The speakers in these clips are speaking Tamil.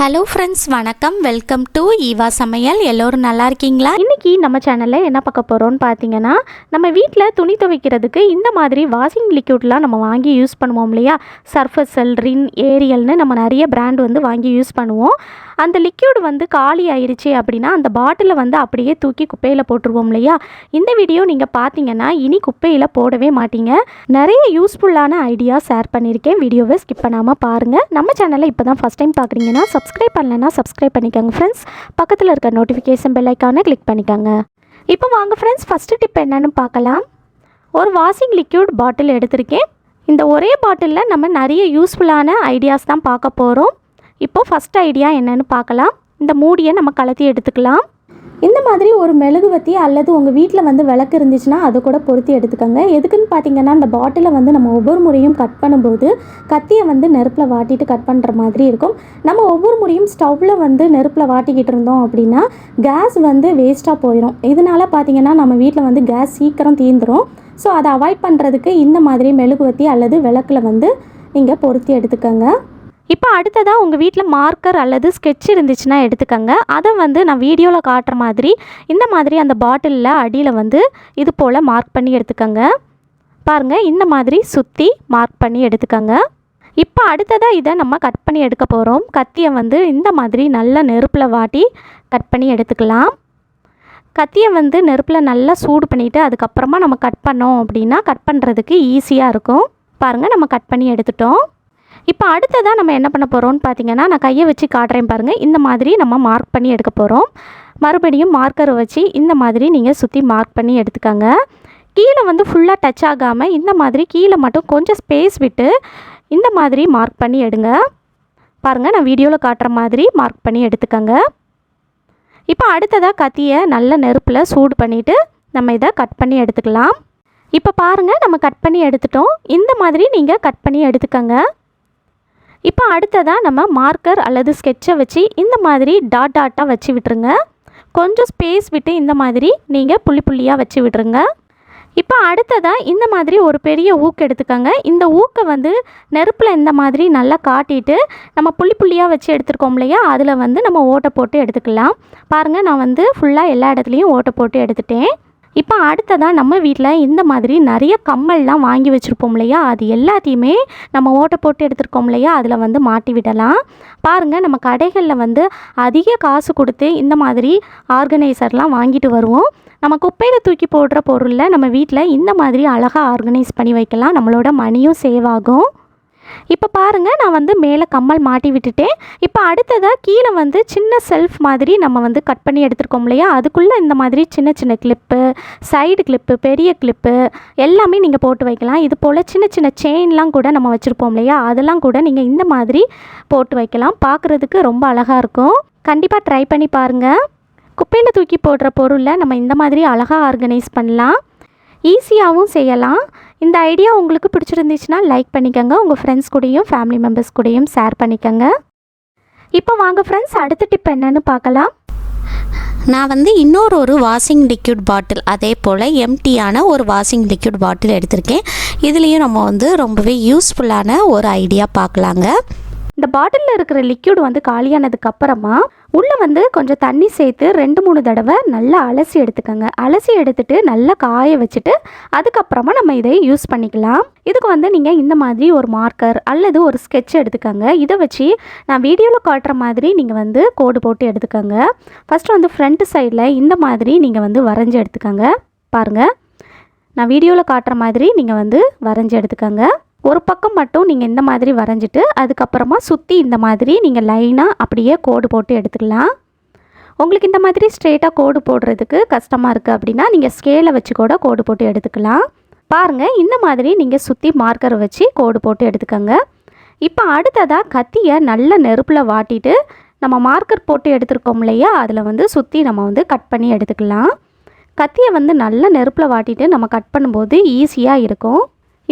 ஹலோ ஃப்ரெண்ட்ஸ் வணக்கம். வெல்கம் டு ஈவா சமையல் எல்லோரும் நல்லா இருக்கீங்களா? இன்னைக்கு நம்ம சேனலில் என்ன பார்க்க போகிறோம்னு பார்த்தீங்கன்னா நம்ம வீட்டில் துணி துவைக்கிறதுக்கு இந்த மாதிரி வாஷிங் லிக்யூட்லாம் நம்ம வாங்கி யூஸ் பண்ணுவோம் இல்லையா? சர்ஃபசல் ரின் ஏரியல்னு நம்ம நிறைய பிராண்ட் வந்து வாங்கி யூஸ் பண்ணுவோம். அந்த லிக்யூட் வந்து காலி ஆயிடுச்சு அப்படின்னா அந்த பாட்டிலை வந்து அப்படியே தூக்கி குப்பையில் போட்டுருவோம் இல்லையா? இந்த வீடியோ நீங்கள் பார்த்தீங்கன்னா இனி குப்பையில் போடவே மாட்டீங்க. நிறைய யூஸ்ஃபுல்லான ஐடியா ஷேர் பண்ணியிருக்கேன். வீடியோவை ஸ்கிப் பண்ணாமல் பாருங்கள் நம்ம சேனலை இப்போ தான் ஃபஸ்ட் டைம் பார்க்குறீங்கன்னா சப்ஸ்கிரைப் பண்ணலைன்னா சப்ஸ்கிரைப் பண்ணிக்கோங்க ஃப்ரெண்ட்ஸ் பக்கத்தில் இருக்க நோட்டிஃபிகேஷன் பெல்லைக்கான கிளிக் பண்ணிக்கோங்க. இப்போ வாங்க ஃப்ரெண்ட்ஸ் ஃபஸ்ட்டு டிப் என்னன்னு பார்க்கலாம். ஒரு வாஷிங் லிக்யூட் பாட்டில் எடுத்திருக்கேன். இந்த ஒரே பாட்டிலில் நம்ம நிறைய யூஸ்ஃபுல்லான ஐடியாஸ் தான் பார்க்க போகிறோம் இப்போ ஃபஸ்ட் ஐடியா என்னென்னு பார்க்கலாம். இந்த மூடியை நம்ம கலத்தி எடுத்துக்கலாம். இந்த மாதிரி ஒரு மெழுகுவத்தி அல்லது உங்கள் வீட்டில் வந்து விளக்கு இருந்துச்சுன்னா அதை கூட பொருத்தி எடுத்துக்கோங்க. எதுக்குன்னு பார்த்தீங்கன்னா அந்த பாட்டிலை வந்து நம்ம ஒவ்வொரு முறையும் கட் பண்ணும்போது கத்தியை வந்து நெருப்பில் வாட்டிட்டு கட் பண்ணுற மாதிரி இருக்கும். நம்ம ஒவ்வொரு முறையும் ஸ்டவ்வில் வந்து நெருப்பில் வாட்டிக்கிட்டு இருந்தோம் அப்படின்னா கேஸ் வந்து வேஸ்ட்டாக போயிடும் இதனால பார்த்தீங்கன்னா நம்ம வீட்டில் வந்து கேஸ் சீக்கிரம் தீந்துடும் ஸோ அதை அவாய்ட் பண்ணுறதுக்கு இந்த மாதிரி மெழுகுவத்தி அல்லது விளக்கில் வந்து நீங்கள் பொருத்தி எடுத்துக்கோங்க. இப்போ அடுத்ததாக உங்கள் வீட்டில் மார்க்கர் அல்லது ஸ்கெட்ச் இருந்துச்சுன்னா எடுத்துக்கோங்க. அதை வந்து நான் வீடியோவில் காட்டுற மாதிரி இந்த மாதிரி அந்த பாட்டிலில் அடியில் வந்து இது போல் மார்க் பண்ணி எடுத்துக்கோங்க. பாருங்கள் இந்த மாதிரி சுற்றி மார்க் பண்ணி எடுத்துக்கோங்க. இப்போ அடுத்ததாக இதை நம்ம கட் பண்ணி எடுக்க போகிறோம் கத்தியை வந்து இந்த மாதிரி நல்ல நெருப்பில் வாட்டி கட் பண்ணி எடுத்துக்கலாம். கத்தியை வந்து நெருப்பில் நல்லா சூடு பண்ணிவிட்டு அதுக்கப்புறமா நம்ம கட் பண்ணோம் அப்படின்னா கட் பண்ணுறதுக்கு ஈஸியாக இருக்கும். பாருங்கள் நம்ம கட் பண்ணி எடுத்துட்டோம். இப்போ அடுத்ததாக நம்ம என்ன பண்ண போகிறோம்னு பார்த்தீங்கன்னா நான் கையை வச்சு காட்டுறேன் பாருங்கள் இந்த மாதிரி நம்ம மார்க் பண்ணி எடுக்க போகிறோம் மறுபடியும் மார்க்கரை வச்சு இந்த மாதிரி நீங்கள் சுற்றி மார்க் பண்ணி எடுத்துக்கோங்க. கீழே வந்து ஃபுல்லாக டச் ஆகாமல் இந்த மாதிரி கீழே மட்டும் கொஞ்சம் ஸ்பேஸ் விட்டு இந்த மாதிரி மார்க் பண்ணி எடுங்க. பாருங்கள் நான் வீடியோவில் காட்டுற மாதிரி மார்க் பண்ணி எடுத்துக்கோங்க. இப்போ அடுத்ததாக கத்தியை நல்ல நெருப்பில் சூடு பண்ணிவிட்டு நம்ம இதை கட் பண்ணி எடுத்துக்கலாம். இப்போ பாருங்கள் நம்ம கட் பண்ணி எடுத்துட்டோம். இந்த மாதிரி நீங்கள் கட் பண்ணி எடுத்துக்கோங்க. இப்போ அடுத்ததாக நம்ம மார்க்கர் அல்லது ஸ்கெட்சை வச்சு இந்த மாதிரி டாட் டாட்டாக வச்சு விட்டுருங்க. கொஞ்சம் ஸ்பேஸ் விட்டு இந்த மாதிரி நீங்கள் புள்ளி புள்ளியாக வச்சு விட்டுருங்க. இப்போ அடுத்ததாக இந்த மாதிரி ஒரு பெரிய ஊக்கு எடுத்துக்கோங்க. இந்த ஊக்கை வந்து நெருப்பில் இந்த மாதிரி நல்லா காட்டிட்டு நம்ம புள்ளி புள்ளியாக வச்சு எடுத்துருக்கோம் இல்லையா? அதில் வந்து நம்ம ஓட்டை போட்டு எடுத்துக்கலாம். பாருங்கள் நான் வந்து ஃபுல்லாக எல்லா இடத்துலையும் ஓட்டை போட்டு எடுத்துட்டேன். இப்போ அடுத்ததாக நம்ம வீட்டில் இந்த மாதிரி நிறைய கம்மல்லாம் வாங்கி வச்சுருப்போம் இல்லையா? அது எல்லாத்தையுமே நம்ம ஓட்டை போட்டு எடுத்துருக்கோம் இல்லையா? அதில் வந்து மாட்டி விடலாம். பாருங்கள் நம்ம கடைகளில் வந்து அதிக காசு கொடுத்து இந்த மாதிரி ஆர்கனைசர்லாம் வாங்கிட்டு வருவோம். நம்ம குப்பையில் தூக்கி போடுற பொருளில் நம்ம வீட்டில் இந்த மாதிரி அழகாக ஆர்கனைஸ் பண்ணி வைக்கலாம். நம்மளோட மணியும் சேவ் ஆகும். இப்போ பாருங்கள் நான் வந்து மேலே கம்மல் மாட்டி விட்டுட்டேன். இப்போ அடுத்ததாக கீழே வந்து சின்ன செல்ஃப் மாதிரி நம்ம வந்து கட் பண்ணி எடுத்துருக்கோம் இல்லையா? அதுக்குள்ளே இந்த மாதிரி சின்ன சின்ன கிளிப்பு சைடு கிளிப்பு பெரிய கிளிப்பு எல்லாமே நீங்கள் போட்டு வைக்கலாம். இது போல் சின்ன சின்ன செயின்லாம் கூட நம்ம வச்சுருப்போம் இல்லையா? அதெல்லாம் கூட நீங்கள் இந்த மாதிரி போட்டு வைக்கலாம். பார்க்குறதுக்கு ரொம்ப அழகாக இருக்கும். கண்டிப்பாக ட்ரை பண்ணி பாருங்கள் குப்பையில் தூக்கி போடுற பொருளை நம்ம இந்த மாதிரி அழகாக ஆர்கனைஸ் பண்ணலாம். ஈஸியாகவும் செய்யலாம். இந்த ஐடியா உங்களுக்கு பிடிச்சிருந்துச்சுன்னா லைக் பண்ணிக்கோங்க. உங்கள் ஃப்ரெண்ட்ஸ் கூடயும் ஃபேமிலி மெம்பர்ஸ் கூடயும் ஷேர் பண்ணிக்கோங்க. இப்போ வாங்க ஃப்ரெண்ட்ஸ் அடுத்த டிப் என்னென்னு பார்க்கலாம். நான் வந்து இன்னொரு ஒரு வாஷிங் லிக்யூட் பாட்டில் அதே போல் எம்டியான ஒரு வாஷிங் லிக்யூட் பாட்டில் எடுத்திருக்கேன். இதுலேயும் நம்ம வந்து ரொம்பவே யூஸ்ஃபுல்லான ஒரு ஐடியா பார்க்கலாங்க. இந்த பாட்டிலில் இருக்கிற லிக்யூட் வந்து காலியானதுக்கு அப்புறமா உள்ளே வந்து கொஞ்சம் தண்ணி சேர்த்து ரெண்டு மூணு தடவை நல்லா அலசி எடுத்துக்கோங்க. அலசி எடுத்துட்டு நல்லா காய வச்சுட்டு அதுக்கப்புறமா நம்ம இதை யூஸ் பண்ணிக்கலாம். இதுக்கு வந்து நீங்கள் இந்த மாதிரி ஒரு மார்க்கர் அல்லது ஒரு ஸ்கெட்ச் எடுத்துக்கோங்க. இதை வச்சு நான் வீடியோவில் காட்டுற மாதிரி நீங்கள் வந்து கோடு போட்டு எடுத்துக்கோங்க. ஃபஸ்ட்டு வந்து ஃப்ரண்ட் சைடில் இந்த மாதிரி நீங்கள் வந்து வரைஞ்சி எடுத்துக்கோங்க. பாருங்கள் நான் வீடியோவில் காட்டுற மாதிரி நீங்கள் வந்து வரைஞ்சி எடுத்துக்கோங்க. ஒரு பக்கம் மட்டும் நீங்கள் இந்த மாதிரி வரைஞ்சிட்டு அதுக்கப்புறமா சுற்றி இந்த மாதிரி நீங்கள் லைனாக அப்படியே கோடு போட்டு எடுத்துக்கலாம். உங்களுக்கு இந்த மாதிரி ஸ்ட்ரெயிட்டாக கோடு போடுறதுக்கு கஷ்டமாக இருக்குது அப்படின்னா நீங்கள் ஸ்கேலை வச்சு கூட கோடு போட்டு எடுத்துக்கலாம். பாருங்கள் இந்த மாதிரி நீங்கள் சுற்றி மார்க்கரை வச்சு கோடு போட்டு எடுத்துக்கோங்க. இப்போ அடுத்ததாக கத்தியை நல்ல நெருப்பில் வாட்டிட்டு நம்ம மார்க்கர் போட்டு எடுத்துருக்கோம் இல்லையா அதில் வந்து சுற்றி நம்ம வந்து கட் பண்ணி எடுத்துக்கலாம். கத்தியை வந்து நல்ல நெருப்பில் வாட்டிட்டு நம்ம கட் பண்ணும்போது ஈஸியாக இருக்கும்.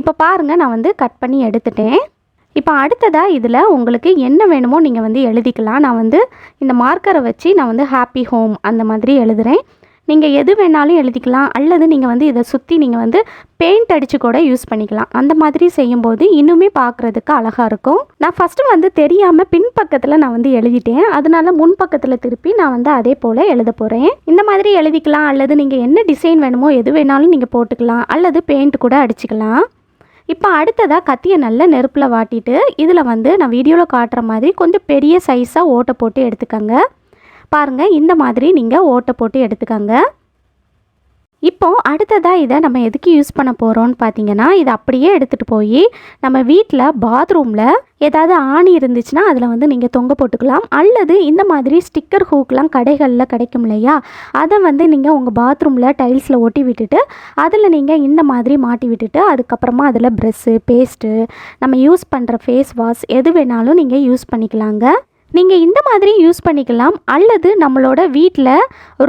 இப்போ பாருங்கள் நான் வந்து கட் பண்ணி எடுத்துட்டேன். இப்போ அடுத்ததாக இதில் உங்களுக்கு என்ன வேணுமோ நீங்கள் வந்து எழுதிக்கலாம். நான் வந்து இந்த மார்க்கரை வச்சு நான் வந்து ஹாப்பி ஹோம் அந்த மாதிரி எழுதுகிறேன் நீங்கள் எது வேணாலும் எழுதிக்கலாம். அல்லது நீங்கள் வந்து இதை சுற்றி நீங்கள் வந்து பெயிண்ட் அடித்து கூட யூஸ் பண்ணிக்கலாம். அந்த மாதிரி செய்யும்போது இன்னுமே பார்க்குறதுக்கு அழகாக இருக்கும். நான் ஃபஸ்ட்டு வந்து தெரியாமல் பின்பக்கத்தில் நான் வந்து எழுதிட்டேன். அதனால முன்பக்கத்தில் திருப்பி நான் வந்து அதே போல் எழுத போகிறேன் இந்த மாதிரி எழுதிக்கலாம். அல்லது நீங்கள் என்ன டிசைன் வேணுமோ எது வேணாலும் நீங்கள் போட்டுக்கலாம். அல்லது பெயிண்ட் கூட அடிச்சுக்கலாம். இப்போ அடுத்ததாக கத்தியை நல்ல நெருப்பில் வாட்டிட்டு இதில் வந்து நான் வீடியோவில் காட்டுற மாதிரி கொஞ்சம் பெரிய சைஸாக ஓட்டை போட்டு எடுத்துக்கோங்க. பாருங்கள் இந்த மாதிரி நீங்கள் ஓட்டை போட்டு எடுத்துக்கோங்க. இப்போ அடுத்ததாக இதை நம்ம எதுக்கு யூஸ் பண்ண போகிறோம்னு பார்த்தீங்கன்னா இதை அப்படியே எடுத்துகிட்டு போய் நம்ம வீட்டில் பாத்ரூமில் ஏதாவது ஆணி இருந்துச்சுன்னா அதில் வந்து நீங்கள் தொங்க போட்டுக்கலாம். அல்லது இந்த மாதிரி ஸ்டிக்கர் ஹூக்லாம் கடைகளில் கிடைக்கும் இல்லையா? அதை வந்து நீங்கள் உங்கள் பாத்ரூமில் டைல்ஸில் ஒட்டி விட்டுட்டு அதில் நீங்கள் இந்த மாதிரி மாட்டி விட்டுட்டு அதுக்கப்புறமா அதில் ப்ரெஷ்ஷு பேஸ்ட்டு நம்ம யூஸ் பண்ணுற ஃபேஸ் வாஷ் எது வேணாலும் நீங்கள் யூஸ் பண்ணிக்கலாங்க. நீங்கள் இந்த மாதிரி யூஸ் பண்ணிக்கலாம். அல்லது நம்மளோட வீட்டில்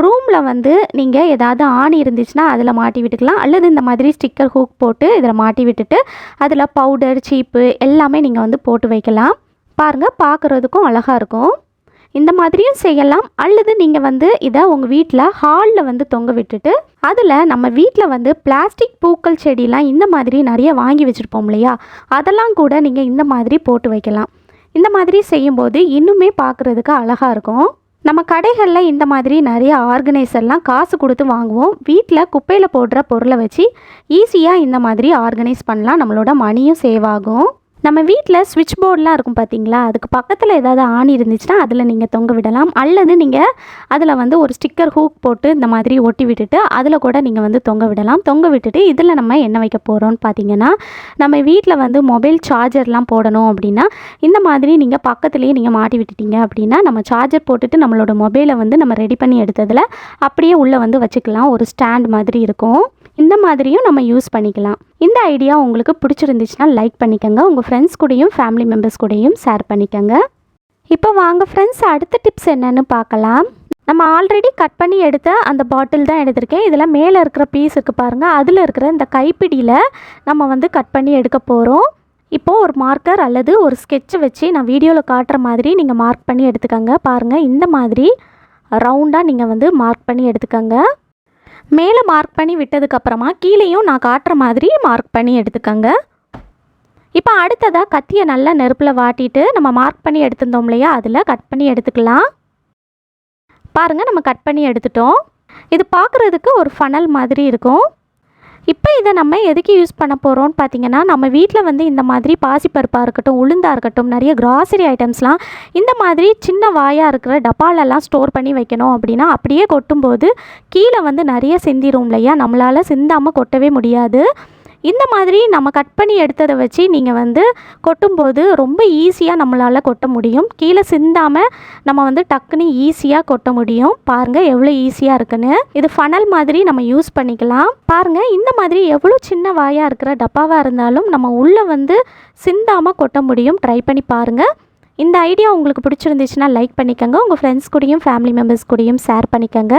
ரூமில் வந்து நீங்கள் ஏதாவது ஆணி இருந்துச்சுன்னா அதில் மாட்டி விட்டுக்கலாம். அல்லது இந்த மாதிரி ஸ்டிக்கர் ஹூக் போட்டு இதில் மாட்டி விட்டுட்டு அதில் பவுடர் சீப்பு எல்லாமே நீங்கள் வந்து போட்டு வைக்கலாம். பாருங்கள் பார்க்குறதுக்கும் அழகாக இருக்கும். இந்த மாதிரியும் செய்யலாம். அல்லது நீங்கள் வந்து இதை உங்கள் வீட்டில் ஹாலில் வந்து தொங்க விட்டுட்டு அதில் நம்ம வீட்டில் வந்து பிளாஸ்டிக் பூக்கள் செடிலாம் இந்த மாதிரி நிறைய வாங்கி வச்சுருப்போம் இல்லையா? அதெல்லாம் கூட நீங்கள் இந்த மாதிரி போட்டு வைக்கலாம். இந்த மாதிரி செய்யும்போது இன்னுமே பார்க்குறதுக்கு அழகாக இருக்கும். நம்ம கடைகளில் இந்த மாதிரி நிறைய ஆர்கனைசர்லாம் காசு கொடுத்து வாங்குவோம். வீட்டில் குப்பையில் போடுற பொருளை வச்சு ஈஸியாக இந்த மாதிரி ஆர்கனைஸ் பண்ணலாம். நம்மளோட மணியும் சேவ் ஆகும். நம்ம வீட்டில் ஸ்விட்ச் போர்டெலாம் இருக்கும் பார்த்தீங்களா அதுக்கு பக்கத்தில் ஏதாவது ஆணி இருந்துச்சுன்னா அதில் நீங்கள் தொங்க விடலாம். அல்லது நீங்கள் அதில் வந்து ஒரு ஸ்டிக்கர் ஹூக் போட்டு இந்த மாதிரி ஒட்டி விட்டுட்டு அதில் கூட நீங்கள் வந்து தொங்க விடலாம். தொங்க விட்டுட்டு இதில் நம்ம என்ன வைக்க போகிறோம்னு பார்த்தீங்கன்னா நம்ம வீட்டில் வந்து மொபைல் சார்ஜர்லாம் போடணும் அப்படின்னா இந்த மாதிரி நீங்கள் பக்கத்துலேயே நீங்கள் மாட்டி விட்டுட்டீங்க அப்படின்னா நம்ம சார்ஜர் போட்டுட்டு நம்மளோட மொபைலை வந்து நம்ம ரெடி பண்ணி எடுத்ததில் அப்படியே உள்ளே வந்து வச்சுக்கலாம். ஒரு ஸ்டாண்ட் மாதிரி இருக்கும். இந்த மாதிரியும் நம்ம யூஸ் பண்ணிக்கலாம். இந்த ஐடியா உங்களுக்கு பிடிச்சிருந்துச்சுன்னா லைக் பண்ணிக்கோங்க. உங்கள் ஃப்ரெண்ட்ஸ் கூடயும் ஃபேமிலி மெம்பர்ஸ் கூடயும் ஷேர் பண்ணிக்கோங்க. இப்போ வாங்க ஃப்ரெண்ட்ஸ் அடுத்த டிப்ஸ் என்னென்னு பார்க்கலாம். நம்ம ஆல்ரெடி கட் பண்ணி எடுத்த அந்த பாட்டில் தான் எடுத்திருக்கேன். இதில் மேலே இருக்கிற பீஸ் இருக்குது பாருங்கள் அதில் இருக்கிற இந்த கைப்பிடியில் நம்ம வந்து கட் பண்ணி எடுக்க போகிறோம் இப்போது ஒரு மார்க்கர் அல்லது ஒரு ஸ்கெட்சை வச்சு நான் வீடியோவில் காட்டுற மாதிரி நீங்கள் மார்க் பண்ணி எடுத்துக்கோங்க. பாருங்கள் இந்த மாதிரி ரவுண்டாக நீங்கள் வந்து மார்க் பண்ணி எடுத்துக்கோங்க. மேலே மார்க் பண்ணி விட்டதுக்கப்புறமா கீழேயும் நான் காட்டுற மாதிரி மார்க் பண்ணி எடுத்துக்கோங்க. இப்போ அடுத்ததாக கத்தியை நல்லா நெருப்பில் வாட்டிட்டு நம்ம மார்க் பண்ணி எடுத்திருந்தோம் இல்லையா? அதில் கட் பண்ணி எடுத்துக்கலாம். பாருங்கள் நம்ம கட் பண்ணி எடுத்துட்டோம். இது பார்க்குறதுக்கு ஒரு ஃபனல் மாதிரி இருக்கும். இப்போ இதை நம்ம எதுக்கு யூஸ் பண்ண போகிறோம்னு பார்த்தீங்கன்னா நம்ம வீட்டில் வந்து இந்த மாதிரி பாசிப்பருப்பாக இருக்கட்டும் உளுந்தாக இருக்கட்டும் நிறைய கிராசரி ஐட்டம்ஸ்லாம் இந்த மாதிரி சின்ன வாயாக இருக்கிற டப்பாலெல்லாம் ஸ்டோர் பண்ணி வைக்கணும் அப்படின்னா அப்படியே கொட்டும்போது கீழே வந்து நிறைய சிந்திரும் இல்லையா நம்மளால் சிந்தாமல் கொட்டவே முடியாது. இந்த மாதிரி நம்ம கட் பண்ணி எடுத்ததை வச்சு நீங்கள் வந்து கொட்டும்போது ரொம்ப ஈஸியாக நம்மளால் கொட்ட முடியும். கீழே சிந்தாமல் நம்ம வந்து டக்குன்னு ஈஸியாக கொட்ட முடியும். பாருங்கள் எவ்வளோ ஈஸியாக இருக்குன்னு. இது ஃபனல் மாதிரி நம்ம யூஸ் பண்ணிக்கலாம். பாருங்கள் இந்த மாதிரி எவ்வளோ சின்ன வாயாக இருக்கிற டப்பாவாக இருந்தாலும் நம்ம உள்ளே வந்து சிந்தாமல் கொட்ட முடியும். ட்ரை பண்ணி பாருங்கள் இந்த ஐடியா உங்களுக்கு பிடிச்சிருந்துச்சுன்னா லைக் பண்ணிக்கோங்க. உங்கள் ஃப்ரெண்ட்ஸ் கூடயும் ஃபேமிலி மெம்பர்ஸ் கூடயும் ஷேர் பண்ணிக்கோங்க.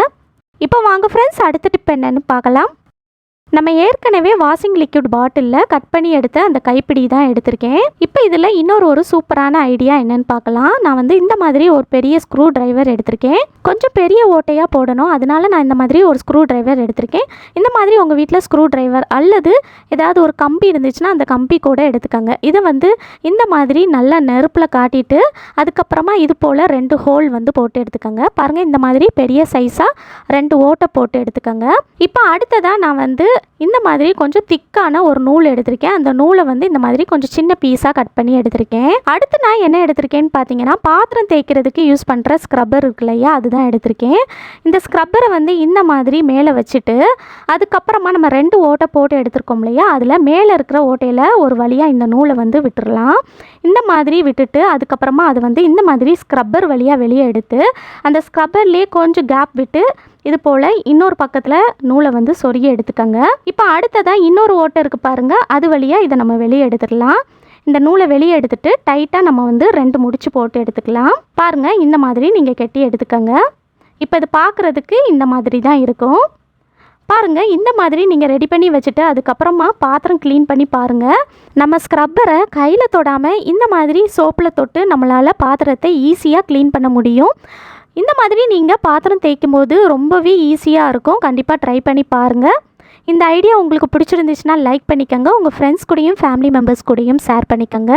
இப்போ வாங்க ஃப்ரெண்ட்ஸ் அடுத்த டிப் என்னென்னு பார்க்கலாம். நம்ம ஏற்கனவே வாஷிங் லிக்விட் பாட்டிலில் கட் பண்ணி எடுத்த அந்த கைப்பிடி தான் எடுத்திருக்கேன். இப்போ இதில் இன்னொரு ஒரு சூப்பரான ஐடியா என்னன்னு பார்க்கலாம். நான் வந்து இந்த மாதிரி ஒரு பெரிய ஸ்க்ரூ டிரைவர் எடுத்திருக்கேன். கொஞ்சம் பெரிய ஓட்டையாக போடணும். அதனால நான் இந்த மாதிரி ஒரு ஸ்க்ரூ டிரைவர் எடுத்திருக்கேன். இந்த மாதிரி உங்கள் வீட்டில் ஸ்க்ரூ டிரைவர் அல்லது ஏதாவது ஒரு கம்பி இருந்துச்சுன்னா அந்த கம்பி கூட எடுத்துக்கோங்க. இதை வந்து இந்த மாதிரி நல்லா நெருப்பில் காட்டிட்டு அதுக்கப்புறமா இது போல் ரெண்டு ஹோல் வந்து போட்டு எடுத்துக்கோங்க. பாருங்கள் இந்த மாதிரி பெரிய சைஸாக ரெண்டு ஓட்டை போட்டு எடுத்துக்கோங்க. இப்போ அடுத்ததாக நான் வந்து இந்த மாதிரி கொஞ்சம் திக்கான ஒரு நூல் எடுத்திருக்கேன். அந்த நூலை வந்து இந்த மாதிரி கொஞ்சம் சின்ன பீஸாக கட் பண்ணி எடுத்திருக்கேன். அடுத்து நான் என்ன எடுத்திருக்கேன்னு பார்த்தீங்கன்னா பாத்திரம் தேய்க்கிறதுக்கு யூஸ் பண்ணுற ஸ்க்ரப்பர் இருக்கு இல்லையா அதுதான் எடுத்திருக்கேன். இந்த ஸ்க்ரப்பரை வந்து இந்த மாதிரி மேலே வச்சுட்டு அதுக்கப்புறமா நம்ம ரெண்டு ஓட்டை போட்டு எடுத்திருக்கோம் இல்லையா அதில் மேலே இருக்கிற ஓட்டையில் ஒரு வழியாக இந்த நூலை வந்து விட்டுறலாம். இந்த மாதிரி விட்டுட்டு அதுக்கப்புறமா அது வந்து இந்த மாதிரி ஸ்க்ரப்பர் வழியாக வெளியே எடுத்து அந்த ஸ்க்ரப்பர்லேயே கொஞ்சம் கேப் விட்டு இது போல் இன்னொரு பக்கத்தில் நூலை வந்து சொருகி எடுத்துக்கோங்க இப்போ அடுத்ததாக இன்னொரு ஓட்டை இருக்குது பாருங்கள் அது வழியாக இதை நம்ம வெளியே எடுத்துடலாம். இந்த நூலை வெளியே எடுத்துட்டு டைட்டாக நம்ம வந்து ரெண்டு முடிச்சு போட்டு எடுத்துக்கலாம். பாருங்கள் இந்த மாதிரி நீங்கள் கெட்டி எடுத்துக்கோங்க. இப்போ இது பார்க்குறதுக்கு இந்த மாதிரி தான் இருக்கும். பாருங்கள் இந்த மாதிரி நீங்கள் ரெடி பண்ணி வச்சுட்டு அதுக்கப்புறமா பாத்திரம் க்ளீன் பண்ணி பாருங்கள் நம்ம ஸ்க்ரப்பரை கையில் தொடாமல் இந்த மாதிரி சோப்பில் தொட்டு நம்மளால் பாத்திரத்தை ஈஸியாக க்ளீன் பண்ண முடியும். இந்த மாதிரி நீங்கள் பாத்திரம் தேய்க்கும் போது ரொம்பவே ஈஸியாக இருக்கும். கண்டிப்பாக ட்ரை பண்ணி பாருங்கள் இந்த ஐடியா உங்களுக்கு பிடிச்சிருந்துச்சுன்னா லைக் பண்ணிக்கோங்க. உங்கள் ஃப்ரெண்ட்ஸ் கூடயும் ஃபேமிலி மெம்பர்ஸ் கூடயும் ஷேர் பண்ணிக்கோங்க.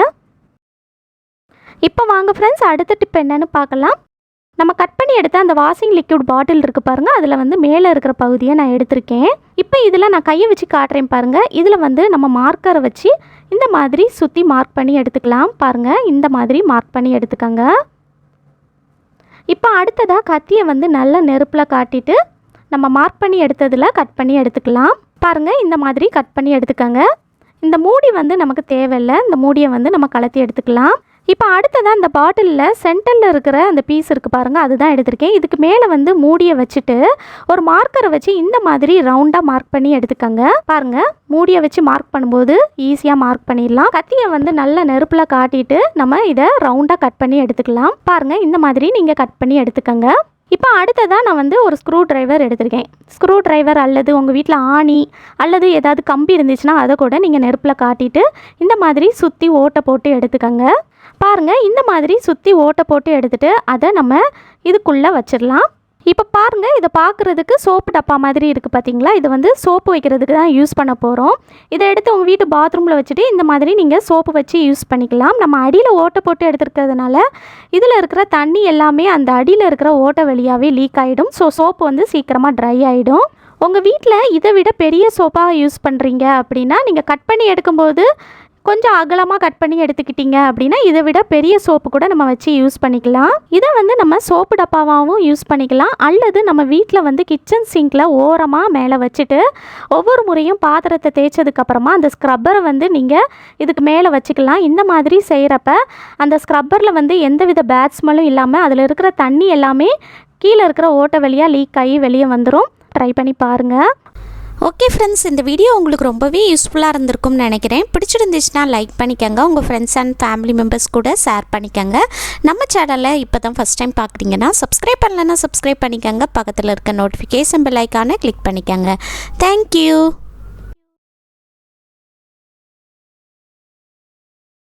இப்போ வாங்க ஃப்ரெண்ட்ஸ் அடுத்த டிப் என்னன்னு பார்க்கலாம். நம்ம கட் பண்ணி எடுத்த அந்த வாஷிங் லிக்விட் பாட்டில் இருக்குது பாருங்கள் அதில் வந்து மேலே இருக்கிற பகுதியை நான் எடுத்திருக்கேன். இப்போ இதில் நான் கையை வச்சு காட்டுறேன் பாருங்கள் இதில் வந்து நம்ம மார்க்கரை வச்சு இந்த மாதிரி சுற்றி மார்க் பண்ணி எடுத்துக்கலாம். பாருங்கள் இந்த மாதிரி மார்க் பண்ணி எடுத்துக்கோங்க. இப்போ அடுத்ததாக கத்தியை வந்து நல்ல நெருப்பில் காட்டிட்டு நம்ம மார்க் பண்ணி எடுத்ததில் கட் பண்ணி எடுத்துக்கலாம். பாருங்கள் இந்த மாதிரி கட் பண்ணி எடுத்துக்கோங்க. இந்த மூடி வந்து நமக்கு தேவையில்லை. இந்த மூடியை வந்து நம்ம கலத்தி எடுத்துக்கலாம். இப்போ அடுத்ததாக இந்த பாட்டிலில் சென்டரில் இருக்கிற அந்த பீஸ் இருக்குது பாருங்கள் அதுதான் எடுத்திருக்கேன். இதுக்கு மேலே வந்து மூடியை வச்சுட்டு ஒரு மார்க்கரை வச்சு இந்த மாதிரி ரவுண்டாக மார்க் பண்ணி எடுத்துக்கோங்க. பாருங்கள் மூடியை வச்சு மார்க் பண்ணும்போது ஈஸியாக மார்க் பண்ணிடலாம். கத்தியை வந்து நல்ல நெருப்பில் காட்டிட்டு நம்ம இதை ரவுண்டாக கட் பண்ணி எடுத்துக்கலாம். பாருங்கள் இந்த மாதிரி நீங்கள் கட் பண்ணி எடுத்துக்கோங்க. இப்போ அடுத்ததாக நான் வந்து ஒரு ஸ்க்ரூ டிரைவர் எடுத்திருக்கேன். ஸ்க்ரூ டிரைவர் அல்லது உங்கள் வீட்டில் ஆணி அல்லது ஏதாவது கம்பி இருந்துச்சுன்னா அதை கூட நீங்கள் நெருப்பில் காட்டிட்டு இந்த மாதிரி சுற்றி ஓட்டை போட்டு எடுத்துக்கோங்க. பாருங்கள் இந்த மாதிரி சுற்றி ஓட்டை போட்டு எடுத்துகிட்டு அதை நம்ம இதுக்குள்ளே வச்சிடலாம். இப்போ பாருங்கள் இதை பார்க்குறதுக்கு சோப்பு டப்பா மாதிரி இருக்குது பார்த்தீங்களா இது வந்து சோப்பு வைக்கிறதுக்கு தான் யூஸ் பண்ண போகிறோம் இதை எடுத்து உங்கள் வீட்டு பாத்ரூமில் வச்சுட்டு இந்த மாதிரி நீங்கள் சோப்பு வச்சு யூஸ் பண்ணிக்கலாம். நம்ம அடியில் ஓட்டை போட்டு எடுத்துருக்கிறதுனால இதில் இருக்கிற தண்ணி எல்லாமே அந்த அடியில் இருக்கிற ஓட்டை வழியாகவே லீக் ஆகிடும் ஸோ சோப்பு வந்து சீக்கிரமாக ட்ரை ஆகிடும் உங்கள் வீட்டில் இதை விட பெரிய சோப்பாக யூஸ் பண்ணுறீங்க அப்படின்னா நீங்கள் கட் பண்ணி எடுக்கும்போது கொஞ்சம் அகலமாக கட் பண்ணி எடுத்துக்கிட்டீங்க அப்படின்னா இதை விட பெரிய சோப்பு கூட நம்ம வச்சு யூஸ் பண்ணிக்கலாம். இதை வந்து நம்ம சோப்பு டப்பாவாகவும் யூஸ் பண்ணிக்கலாம். அல்லது நம்ம வீட்டில் வந்து கிச்சன் சிங்கில் ஓரமாக மேலே வச்சுட்டு ஒவ்வொரு முறையும் பாத்திரத்தை தேய்ச்சதுக்கப்புறமா அந்த ஸ்க்ரப்பரை வந்து நீங்கள் இதுக்கு மேலே வச்சுக்கலாம். இந்த மாதிரி செய்கிறப்ப அந்த ஸ்க்ரப்பரில் வந்து எந்தவித பேட் ஸ்மெல்லும் இல்லாமல் அதில் இருக்கிற தண்ணி எல்லாமே கீழே இருக்கிற ஓட்டை வழியாக லீக் ஆகி வெளியே வந்துடும் ட்ரை பண்ணி பாருங்கள் ஓகே ஃப்ரெண்ட்ஸ் இந்த வீடியோ உங்களுக்கு ரொம்பவே யூஸ்ஃபுல்லாக இருந்திருக்கும்னு நினைக்கிறேன். பிடிச்சிருந்துச்சுன்னா லைக் பண்ணிக்கோங்க. உங்கள் ஃப்ரெண்ட்ஸ் அண்ட் ஃபேமிலி மெம்பர்ஸ் கூட ஷேர் பண்ணிக்கோங்க. நம்ம சேனலில் இப்போ தான் ஃபஸ்ட் டைம் பார்க்குறீங்கன்னா சப்ஸ்கிரைப் பண்ணலன்னா சப்ஸ்கிரைப் பண்ணிக்கோங்க. பக்கத்தில் இருக்க நோட்டிஃபிகேஷன் பெல் ஐக்கானை கிளிக் பண்ணிக்கோங்க. Thank you